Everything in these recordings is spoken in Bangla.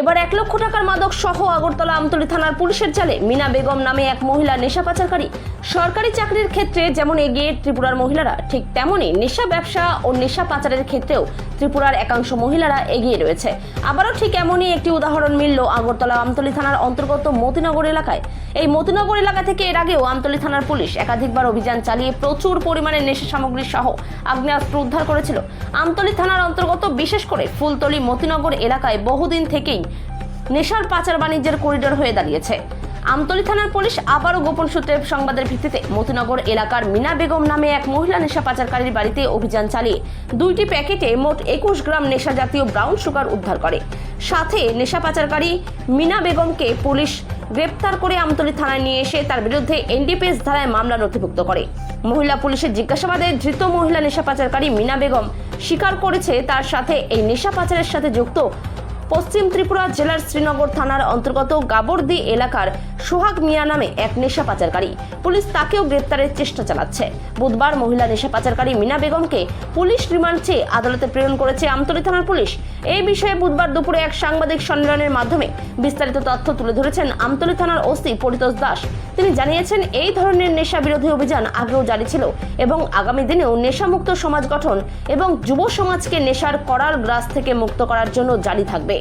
এবার এক লক্ষ টাকার মাদক সহ আগরতলা আমতলী থানার পুলিশের জালে মিনা বেগম নামে এক মহিলা নেশা পাচারকারী সরকারি চাকরির ক্ষেত্রে যেমন এগিয়ে ত্রিপুরার মহিলারা, ঠিক তেমনই নেশা ব্যবসা ও নেশা পাচারের ক্ষেত্রেও ত্রিপুরার একাংশ মহিলারা এগিয়ে রয়েছে। আবারও ঠিক এমনই একটি উদাহরণ মিলল আগরতলা আমতলী থানার অন্তর্গত মতিনগর এলাকায়। এই মতিনগর এলাকা থেকে এর আগেও আমতলী থানার পুলিশ একাধিকবার অভিযান চালিয়ে প্রচুর পরিমাণে নেশা সামগ্রী সহ আগ্নেয়াস্ত্র উদ্ধার করেছিল। আমতলী থানার অন্তর্গত বিশেষ করে ফুলতলি মতিনগর এলাকায় বহুদিন থেকেই নেশার পাচার বাণিজ্যের করিডোর হয়ে দাঁড়িয়েছে। আমতলী থানার পুলিশ আবারও গোপন সূত্রে সংবাদের ভিত্তিতে মতিনগর এলাকার মিনা বেগম নামে এক মহিলা নেশা পাচারকারীর বাড়িতে অভিযান চালিয়ে দুইটি প্যাকেটে মোট একুশ গ্রাম নেশা জাতীয় ব্রাউন সুগার উদ্ধার করে। সাথে নেশা পাচারকারী মিনা বেগমকে পুলিশ গ্রেপ্তার করে আমতলী থানায় নিয়ে এসে তার বিরুদ্ধে এনডিপিএস ধারায় মামলা নথিভুক্ত করে। মহিলা পুলিশের জিজ্ঞাসাবাদে ধৃত মহিলা নেশা পাচারকারী মিনা বেগম স্বীকার করেছে তার সাথে এই নেশা পাচারের সাথে যুক্ত পশ্চিম ত্রিপুরা জেলার শ্রীনগর থানার অন্তর্গত গাবরদি এলাকার সোহাগ মিয়া নামে এক নেশা পাচারকারী। পুলিশ তাকেও গ্রেপ্তারের চেষ্টা চালাচ্ছে। বুধবার মহিলা নেশা পাচারকারী মিনা বেগমকে পুলিশ রিমান্ড চেয়ে আদালতে প্রেরণ করেছে আমতলী থানার পুলিশ। এই বিষয়ে বুধবার দুপুরে এক সাংবাদিক সম্মেলনের মাধ্যমে বিস্তারিত তথ্য তুলে ধরেছেন আমতলী থানার ওসি পরিতোষ দাস। তিনি জানিয়েছেন, এই ধরনের নেশা বিরোধী অভিযান আগেও জারি ছিল এবং আগামী দিনেও নেশামুক্ত সমাজ গঠন এবং যুব সমাজকে নেশার করাল গ্রাস থেকে মুক্ত করার জন্য জারি থাকবে।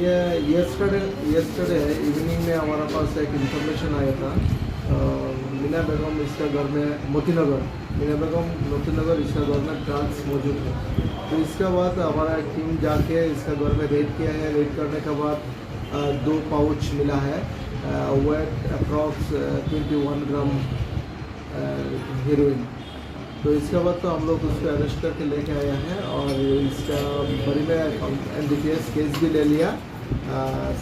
ये, yesterday yesterday इवनिंग में हमारा पास एक इंफॉर्मेशन आया था। मीना बेगम इसका घर में, मोतीनगर, मीना बेगम मोतीनगर इसका घर में ड्रग्स मौजूद है। तो इसके बाद हमारा टीम जाके इसका घर में रेड किया है। रेड करने के बाद दो पाउच मिला है। Weight approx twenty one gram heroin तो इसके बाद तो हम लोग उसको अरेस्ट करके लेके आए हैं और इसका बड़ी में एन डी केस भी ले लिया।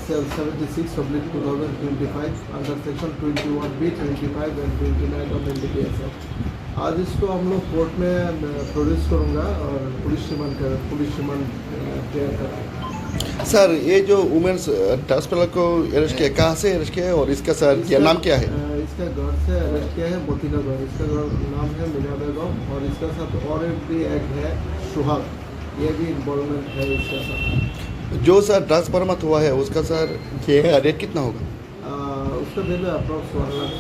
Seventy six public two thousand twenty five under section twenty one B twenty five and twenty nine of N D है। आज इसको हम लोग कोर्ट में प्रोड्यूस करूँगा और पुलिस रिमांड कर, पुलिस रिमांड प्रेयर करेंगे सर ये जो वुमेन्स ट्रांसफ़र को अरेस्ट किया कहाँ से अरेस्ट किया है और इसका सर क्या नाम क्या है? इसका घर से अरेस्ट किया है मोतीनगर इसका घर नाम है मीना बेगम और इसका साथ और एक भी एक है सुहाग। ये भी इन्वॉल्वमेंट है इसका साथ। जो सर ड्रग्स बरामद हुआ है उसका सर ये रेट कितना होगा? उसका बिल अप्रॉक्स वन लाख